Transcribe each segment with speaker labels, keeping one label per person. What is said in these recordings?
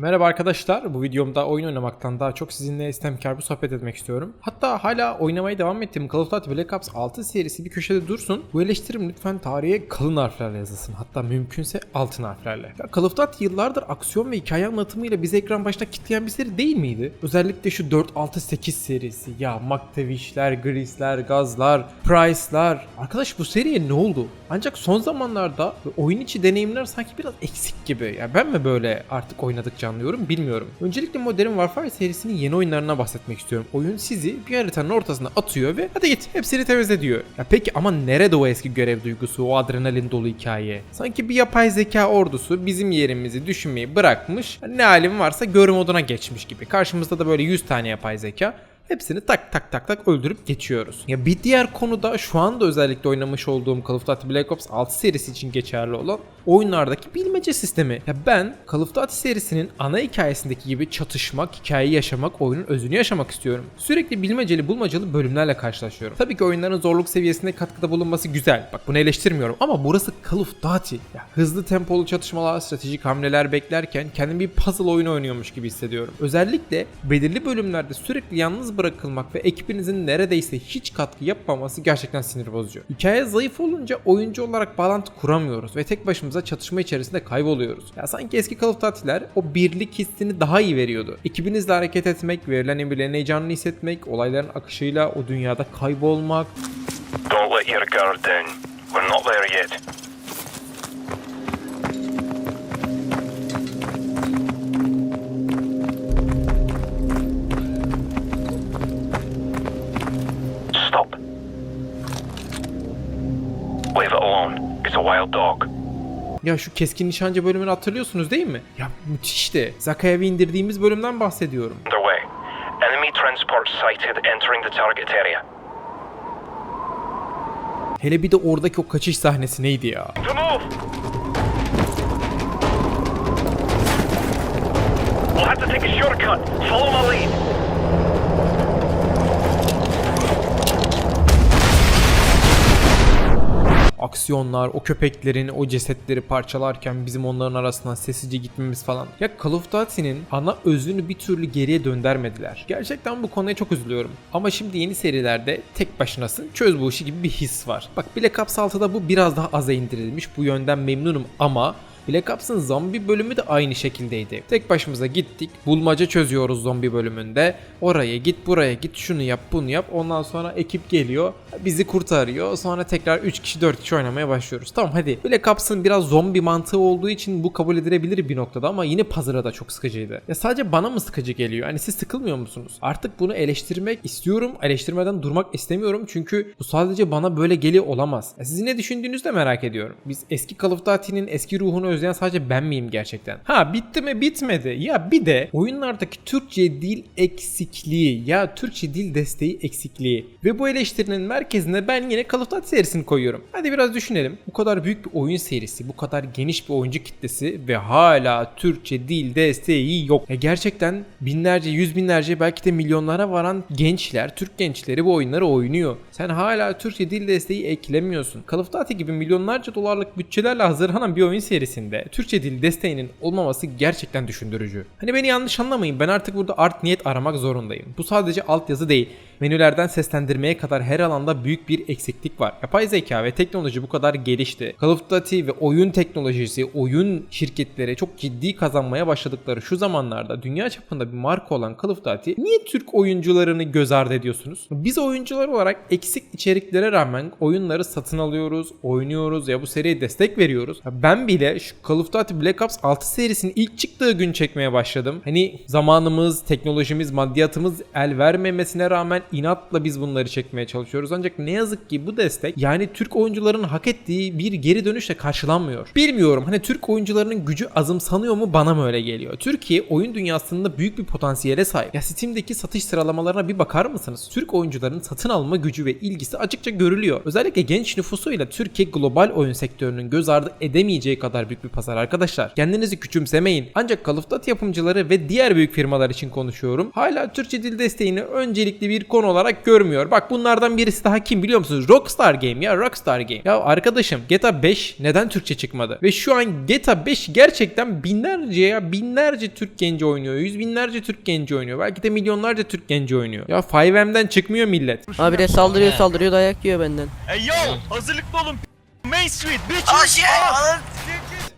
Speaker 1: Merhaba arkadaşlar. Bu videomda oyun oynamaktan daha çok sizinle istemkar bir sohbet etmek istiyorum. Hatta hala oynamaya devam ettiğim Call of Duty Black Ops 6 serisi bir köşede dursun. Bu eleştirim lütfen tarihe kalın harflerle yazılsın. Hatta mümkünse altın harflerle. Ya Call of Duty yıllardır aksiyon ve hikaye anlatımıyla bizi ekran başına kitleyen bir seri değil miydi? Özellikle şu 4-6-8 serisi. Ya McTavish'ler, Grease'ler, Gaz'lar, Price'lar. Arkadaş bu seriye ne oldu? Ancak son zamanlarda oyun içi deneyimler sanki biraz eksik gibi. Ya ben mi böyle artık oynadıkça anlıyorum bilmiyorum. Öncelikle Modern Warfare serisinin yeni oyunlarına bahsetmek istiyorum. Oyun sizi bir haritanın ortasına atıyor ve hadi git hepsini temizle diyor. Ya peki ama nerede o eski görev duygusu, o adrenalin dolu hikaye? Sanki bir yapay zeka ordusu bizim yerimizi düşünmeyi bırakmış. Ne halim varsa gör moduna geçmiş gibi. Karşımızda da böyle 100 tane yapay zeka. Hepsini tak tak tak tak öldürüp geçiyoruz. Ya bir diğer konu da şu anda özellikle oynamış olduğum Call of Duty Black Ops 6 serisi için geçerli olan oyunlardaki bilmece sistemi. Ya ben Call of Duty serisinin ana hikayesindeki gibi çatışmak, hikayeyi yaşamak, oyunun özünü yaşamak istiyorum. Sürekli bilmeceli bulmacalı bölümlerle karşılaşıyorum. Tabii ki oyunların zorluk seviyesine katkıda bulunması güzel. Bak bunu eleştirmiyorum ama burası Call of Duty. Ya hızlı tempolu çatışmalar, stratejik hamleler beklerken kendimi bir puzzle oyunu oynuyormuş gibi hissediyorum. Özellikle belirli bölümlerde sürekli yalnız bırakılmak ve ekibinizin neredeyse hiç katkı yapmaması gerçekten sinir bozucu. Hikaye zayıf olunca oyuncu olarak bağlantı kuramıyoruz ve tek başımıza çatışma içerisinde kayboluyoruz. Ya sanki eski Call of Duty'ler o birlik hissini daha iyi veriyordu. Ekibinizle hareket etmek, verilen emirlerin heyecanını hissetmek, olayların akışıyla o dünyada kaybolmak,
Speaker 2: Don't let your guard down. We're not there yet.
Speaker 1: Ya şu keskin nişancı bölümünü hatırlıyorsunuz değil mi? Ya müthişti. Zakayev'i indirdiğimiz bölümden bahsediyorum.
Speaker 2: Enemy transport sighted entering the target area.
Speaker 1: Hele bir de oradaki o kaçış sahnesi neydi ya?
Speaker 2: We'll have to take a shortcut. Follow my
Speaker 1: Aksiyonlar, o köpeklerin o cesetleri parçalarken bizim onların arasından sessizce gitmemiz falan. Ya Call of Duty'nin ana özünü bir türlü geriye döndürmediler. Gerçekten bu konuya çok üzülüyorum. Ama şimdi yeni serilerde tek başınasın çöz bu işi gibi bir his var. Bak Black Ops 6'da bu biraz daha aza indirilmiş. Bu yönden memnunum ama Black Ops'ın zombi bölümü de aynı şekildeydi. Tek başımıza gittik, bulmaca çözüyoruz zombi bölümünde. Oraya git, buraya git, şunu yap, bunu yap. Ondan sonra ekip geliyor, bizi kurtarıyor. Sonra tekrar 3 kişi 4 kişi oynamaya başlıyoruz. Tamam hadi. Black Ops'ın biraz zombi mantığı olduğu için bu kabul edilebilir bir noktada ama yine puzzle'a da çok sıkıcıydı. Ya sadece bana mı sıkıcı geliyor? Hani siz sıkılmıyor musunuz? Artık bunu eleştirmek istiyorum. Eleştirmeden durmak istemiyorum çünkü bu sadece bana böyle geliyor olamaz. Ya sizin ne düşündüğünüzü de merak ediyorum. Biz eski Call of Duty'nin eski ruhunu özleyen sadece ben miyim gerçekten? Ha bitti mi bitmedi. Ya bir de oyunlardaki Türkçe dil eksikliği ya Türkçe dil desteği eksikliği ve bu eleştirinin merkezine ben yine Call of Duty serisini koyuyorum. Hadi biraz düşünelim. Bu kadar büyük bir oyun serisi, bu kadar geniş bir oyuncu kitlesi ve hala Türkçe dil desteği yok. Ya gerçekten binlerce, yüz binlerce belki de milyonlara varan gençler, Türk gençleri bu oyunları oynuyor. Sen hala Türkçe dil desteği eklemiyorsun. Call of Duty gibi milyonlarca dolarlık bütçelerle hazırlanan bir oyun serisinde Türkçe dil desteğinin olmaması gerçekten düşündürücü. Hani beni yanlış anlamayın ben artık burada art niyet aramak zorundayım. Bu sadece altyazı değil. Menülerden seslendirmeye kadar her alanda büyük bir eksiklik var. Yapay zeka ve teknoloji bu kadar gelişti. Call of Duty ve oyun teknolojisi, oyun şirketleri çok ciddi kazanmaya başladıkları şu zamanlarda dünya çapında bir marka olan Call of Duty niye Türk oyuncularını göz ardı ediyorsunuz? Biz oyuncular olarak eksik içeriklere rağmen oyunları satın alıyoruz, oynuyoruz ya bu seriye destek veriyoruz. Ben bile şu Call of Duty Black Ops 6 serisinin ilk çıktığı gün çekmeye başladım. Hani zamanımız, teknolojimiz, maddiyatımız el vermemesine rağmen inatla biz bunları çekmeye çalışıyoruz. Ancak ne yazık ki bu destek yani Türk oyuncuların hak ettiği bir geri dönüşle karşılanmıyor. Bilmiyorum hani Türk oyuncularının gücü azımsanıyor mu bana mı öyle geliyor? Türkiye oyun dünyasında büyük bir potansiyele sahip. Ya Steam'deki satış sıralamalarına bir bakar mısınız? Türk oyuncuların satın alma gücü ve ilgisi açıkça görülüyor. Özellikle genç nüfusuyla Türkiye global oyun sektörünün göz ardı edemeyeceği kadar büyük bir pazar arkadaşlar. Kendinizi küçümsemeyin. Ancak Call of Duty yapımcıları ve diğer büyük firmalar için konuşuyorum. Hala Türkçe dil desteğini öncelikli bir konu olarak görmüyor. Bak bunlardan birisi daha kim biliyor musunuz? Rockstar Game ya Rockstar Game. Ya arkadaşım GTA 5 neden Türkçe çıkmadı? Ve şu an GTA 5 gerçekten binlerce ya binlerce Türk genci oynuyor. Yüz binlerce Türk genci oynuyor. Belki de milyonlarca Türk genci oynuyor. Ya 5M'den çıkmıyor millet.
Speaker 3: Abi de saldırıyor saldırıyor dayak yiyor benden.
Speaker 4: Hey yo, hazırlıklı olun. Main Street, bitches.
Speaker 5: Oh shit!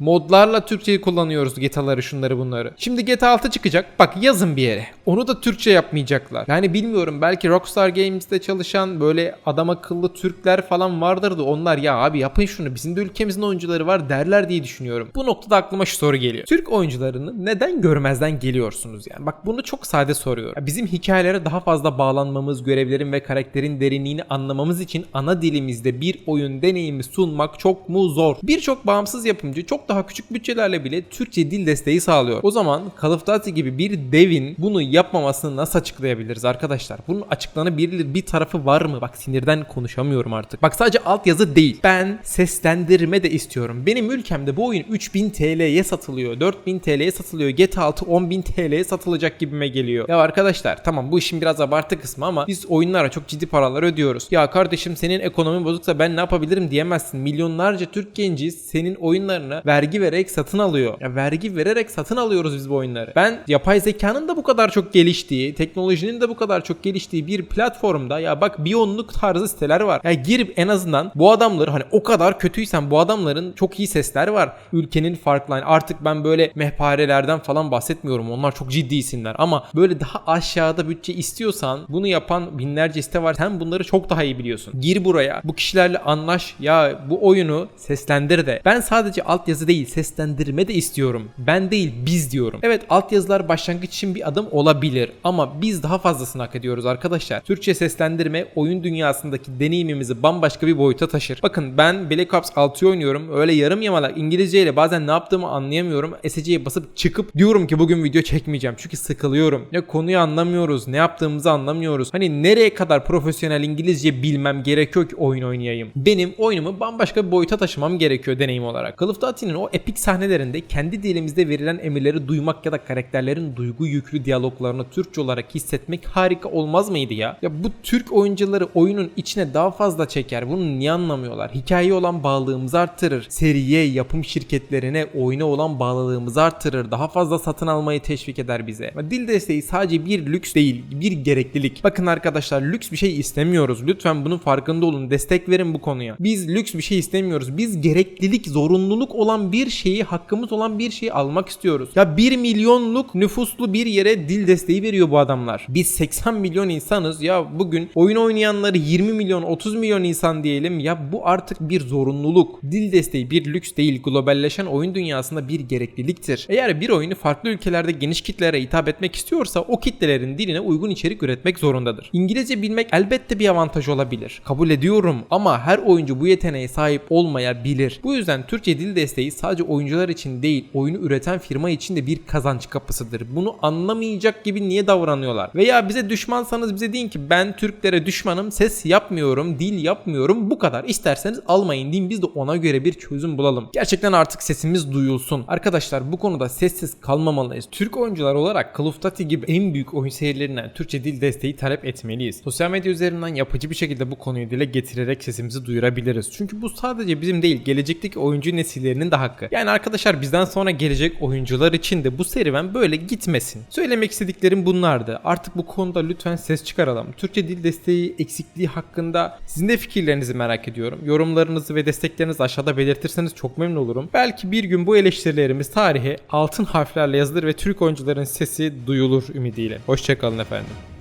Speaker 1: Modlarla Türkçeyi kullanıyoruz GTA'ları şunları bunları. Şimdi GTA 6 çıkacak. Bak yazın bir yere. Onu da Türkçe yapmayacaklar. Yani bilmiyorum belki Rockstar Games'te çalışan böyle adam akıllı Türkler falan vardır da onlar ya abi yapın şunu bizim de ülkemizin oyuncuları var derler diye düşünüyorum. Bu noktada aklıma şu soru geliyor. Türk oyuncularını neden görmezden geliyorsunuz yani? Bak bunu çok sade soruyorum. Ya bizim hikayelere daha fazla bağlanmamız, görevlerin ve karakterin derinliğini anlamamız için ana dilimizde bir oyun deneyimi sunmak çok mu zor? Birçok bağımsız yapımcı çok daha küçük bütçelerle bile Türkçe dil desteği sağlıyor. O zaman Duty gibi bir devin bunu yapmamasını nasıl açıklayabiliriz arkadaşlar? Bunun açıklanabilir bir tarafı var mı? Bak sinirden konuşamıyorum artık. Bak sadece altyazı değil. Ben seslendirme de istiyorum. Benim ülkemde bu oyun 3000 TL'ye satılıyor. 4000 TL'ye satılıyor. GTA 6 10000 TL'ye satılacak gibime geliyor. Ya arkadaşlar tamam bu işin biraz abartı kısmı ama biz oyunlara çok ciddi paralar ödüyoruz. Ya kardeşim senin ekonomin bozuksa ben ne yapabilirim diyemezsin. Milyonlarca Türk genci senin oyunlarına vergi vererek satın alıyor. Ya vergi vererek satın alıyoruz biz bu oyunları. Ben yapay zekanın da bu kadar çok geliştiği, teknolojinin de bu kadar çok geliştiği bir platformda ya bak biyonluk tarzı siteler var. Ya girip en azından bu adamları hani o kadar kötüysen bu adamların çok iyi sesler var. Ülkenin farklı hani artık ben böyle mehparelerden falan bahsetmiyorum. Onlar çok ciddi isimler ama böyle daha aşağıda bütçe istiyorsan bunu yapan binlerce site var. Sen bunları çok daha iyi biliyorsun. Gir buraya. Bu kişilerle anlaş. Ya bu oyunu seslendir de. Ben sadece altyazı değil seslendirme de istiyorum. Ben değil biz diyorum. Evet altyazılar başlangıç için bir adım olabilir ama biz daha fazlasını hak ediyoruz arkadaşlar. Türkçe seslendirme oyun dünyasındaki deneyimimizi bambaşka bir boyuta taşır. Bakın ben Black Ops 6'yı oynuyorum. Öyle yarım yamalak İngilizceyle bazen ne yaptığımı anlayamıyorum. SC'ye basıp çıkıp diyorum ki bugün video çekmeyeceğim. Çünkü sıkılıyorum. Ya konuyu anlamıyoruz. Ne yaptığımızı anlamıyoruz. Hani nereye kadar profesyonel İngilizce bilmem gerekiyor ki oyun oynayayım. Benim oyunumu bambaşka bir boyuta taşımam gerekiyor deneyim olarak. Call of Duty'nin o epik sahnelerinde kendi dilimizde verilen emirleri duymak ya da karakterlerin duygu yüklü diyaloglarını Türkçe olarak hissetmek harika olmaz mıydı ya? Ya bu Türk oyuncuları oyunun içine daha fazla çeker. Bunu niye anlamıyorlar? Hikayeye olan bağlılığımızı arttırır. Seriye, yapım şirketlerine, oyuna olan bağlılığımızı arttırır. Daha fazla satın almayı teşvik eder bize. Dil desteği sadece bir lüks değil, bir gereklilik. Bakın arkadaşlar lüks bir şey istemiyoruz. Lütfen bunun farkında olun. Destek verin bu konuya. Biz lüks bir şey istemiyoruz. Biz gereklilik, zorunluluk olan bir şeyi, hakkımız olan bir şeyi almak istiyoruz. Ya 1 milyonluk nüfuslu bir yere dil desteği veriyor bu adamlar. Biz 80 milyon insanız. Ya bugün oyun oynayanları 20 milyon, 30 milyon insan diyelim. Ya bu artık bir zorunluluk. Dil desteği bir lüks değil. Globalleşen oyun dünyasında bir gerekliliktir. Eğer bir oyunu farklı ülkelerde geniş kitlere hitap etmek istiyorsa o kitlelerin diline uygun içerik üretmek zorundadır. İngilizce bilmek elbette bir avantaj olabilir. Kabul ediyorum ama her oyuncu bu yeteneğe sahip olmayabilir. Bu yüzden Türkçe dil desteği sadece oyuncular için değil, oyunu üreten firma için de bir kazanç kapısıdır. Bunu anlamayacak gibi niye davranıyorlar? Veya bize düşmansanız bize deyin ki ben Türklere düşmanım, ses yapmıyorum, dil yapmıyorum. Bu kadar. İsterseniz almayın deyin biz de ona göre bir çözüm bulalım. Gerçekten artık sesimiz duyulsun. Arkadaşlar bu konuda sessiz kalmamalıyız. Türk oyuncular olarak Call of Duty gibi en büyük oyun serilerinden Türkçe dil desteği talep etmeliyiz. Sosyal medya üzerinden yapıcı bir şekilde bu konuyu dile getirerek sesimizi duyurabiliriz. Çünkü bu sadece bizim değil gelecekteki oyuncu nesillerinin de hakkı. Yani arkadaşlar bizden sonra gelecek oyuncular için de bu serüven böyle gitmesin. Söylemek istediklerim bunlardı. Artık bu konuda lütfen ses çıkaralım. Türkçe dil desteği eksikliği hakkında sizin de fikirlerinizi merak ediyorum. Yorumlarınızı ve desteklerinizi aşağıda belirtirseniz çok memnun olurum. Belki bir gün bu eleştirilerimiz tarihe altın harflerle yazılır ve Türk oyuncuların sesi duyulur ümidiyle. Hoşçakalın efendim.